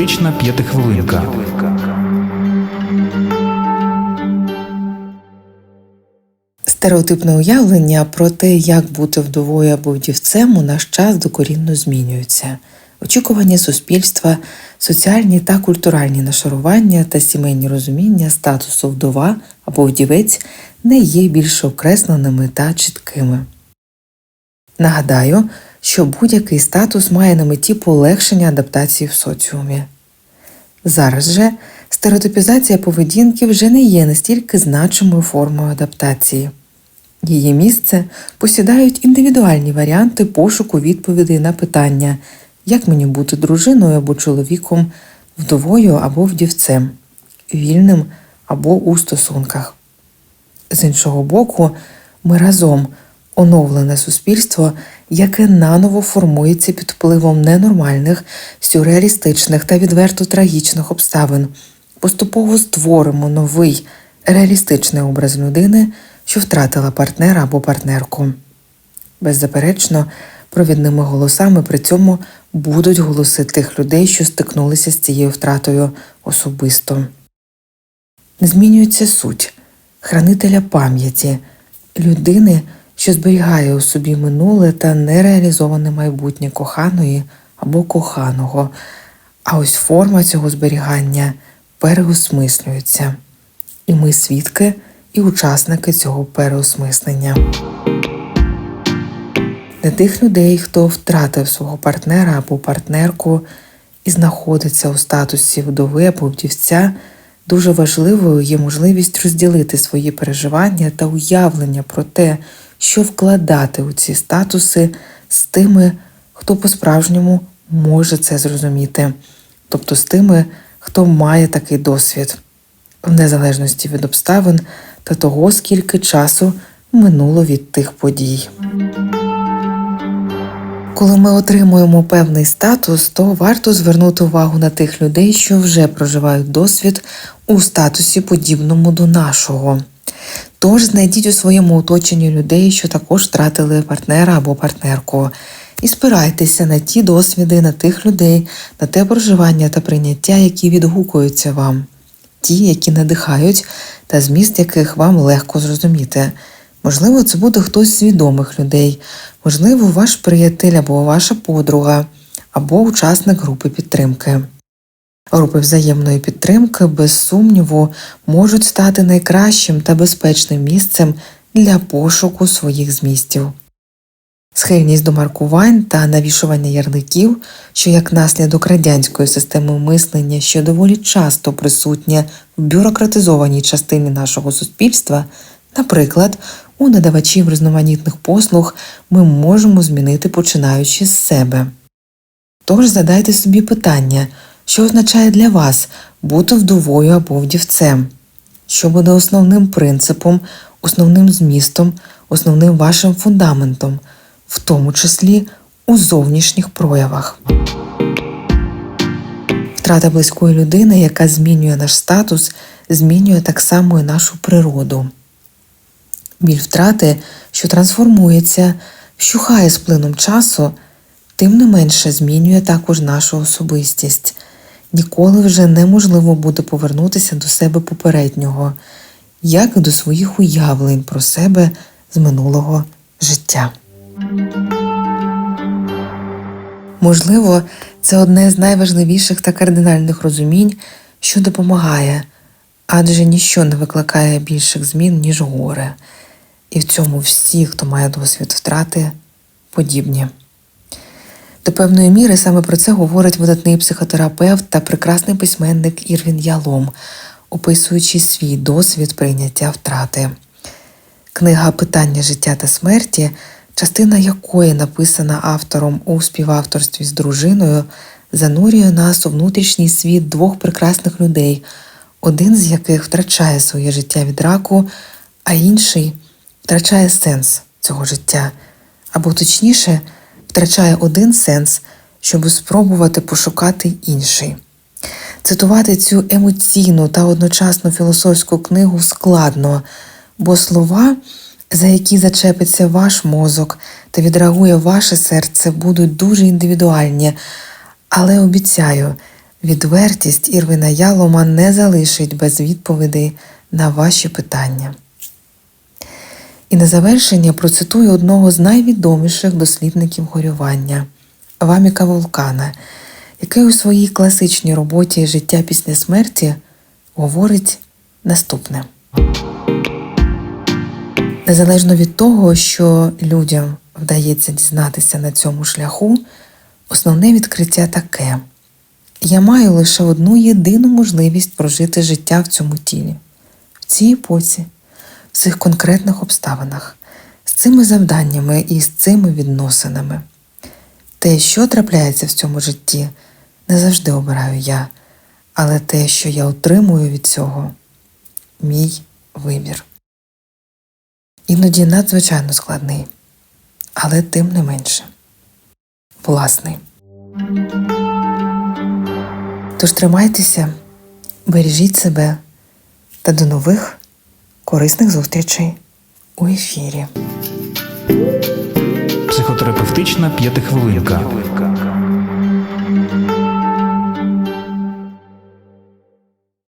Терапевтична п'ятихвилинка. Стереотипне уявлення про те, як бути вдовою або вдівцем, у наш час докорінно змінюються. Очікування суспільства, соціальні та культуральні нашарування та сімейні розуміння статусу вдова або вдівець не є більш окресленими та чіткими. Нагадаю, що будь-який статус має на меті полегшення адаптації в соціумі. Зараз же стереотипізація поведінки вже не є настільки значимою формою адаптації. Її місце посідають індивідуальні варіанти пошуку відповідей на питання, як мені бути дружиною або чоловіком, вдовою або вдівцем, вільним або у стосунках. З іншого боку, ми разом оновлене суспільство, яке наново формується під впливом ненормальних, сюрреалістичних та відверто трагічних обставин, поступово створимо новий реалістичний образ людини, що втратила партнера або партнерку. Беззаперечно, провідними голосами при цьому будуть голоси тих людей, що стикнулися з цією втратою особисто. Змінюється суть хранителя пам'яті, людини, що зберігає у собі минуле та нереалізоване майбутнє коханої або коханого, а ось форма цього зберігання переосмислюється. І ми свідки і учасники цього переосмислення. Для тих людей, хто втратив свого партнера або партнерку і знаходиться у статусі вдови або вдівця, дуже важливою є можливість розділити свої переживання та уявлення про те, що вкладати у ці статуси з тими, хто по-справжньому може це зрозуміти, тобто з тими, хто має такий досвід, в незалежності від обставин та того, скільки часу минуло від тих подій. Коли ми отримуємо певний статус, то варто звернути увагу на тих людей, що вже проживають досвід у статусі подібному до нашого. Тож знайдіть у своєму оточенні людей, що також втратили партнера або партнерку, і спирайтеся на ті досвіди, на тих людей, на те проживання та прийняття, які відгукуються вам, ті, які надихають, та зміст яких вам легко зрозуміти. Можливо, це буде хтось з відомих людей, можливо, ваш приятель або ваша подруга, або учасник групи підтримки. Групи взаємної підтримки, без сумніву, можуть стати найкращим та безпечним місцем для пошуку своїх змістів. Схильність до маркувань та навішування ярликів, що як наслідок радянської системи мислення, що доволі часто присутня в бюрократизованій частині нашого суспільства, наприклад, у надавачів різноманітних послуг ми можемо змінити починаючи з себе. Тож задайте собі питання, що означає для вас бути вдовою або вдівцем, що буде основним принципом, основним змістом, основним вашим фундаментом, в тому числі у зовнішніх проявах. Втрата близької людини, яка змінює наш статус, змінює так само і нашу природу. Біль втрати, що трансформується, вщухає з плином часу, тим не менше змінює також нашу особистість. Ніколи вже неможливо буде повернутися до себе попереднього, як і до своїх уявлень про себе з минулого життя. Можливо, це одне з найважливіших та кардинальних розумінь, що допомагає, адже ніщо не викликає більших змін, ніж горе. І в цьому всі, хто має досвід втрати, подібні. До певної міри саме про це говорить видатний психотерапевт та прекрасний письменник Ірвін Ялом, описуючи свій досвід прийняття втрати. Книга Питання життя та смерті, частина якої написана автором у співавторстві з дружиною, занурює нас у внутрішній світ двох прекрасних людей, один з яких втрачає своє життя від раку, а інший втрачає сенс цього життя, або точніше, втрачає один сенс, щоб спробувати пошукати інший. Цитувати цю емоційну та одночасно філософську книгу складно, бо слова, за які зачепиться ваш мозок та відреагує ваше серце, будуть дуже індивідуальні, але обіцяю, Відвертість Ірвина Ялома не залишить без відповідей на ваші питання. І на завершення процитую одного з найвідоміших дослідників горювання Ваміка Вулкана, який у своїй класичній роботі Життя після смерті говорить наступне. Незалежно від того, що людям вдається дізнатися на цьому шляху, основне відкриття таке: я маю лише одну єдину можливість прожити життя в цьому тілі, в цій епоці, в цих конкретних обставинах, з цими завданнями і з цими відносинами. Те, що трапляється в цьому житті, не завжди обираю я, але те, що я отримую від цього, мій вибір. Іноді надзвичайно складний, але тим не менше власний. Тож тримайтеся, бережіть себе та до нових корисних зустрічей у ефірі. Психотерапевтична п'ятихвилинка.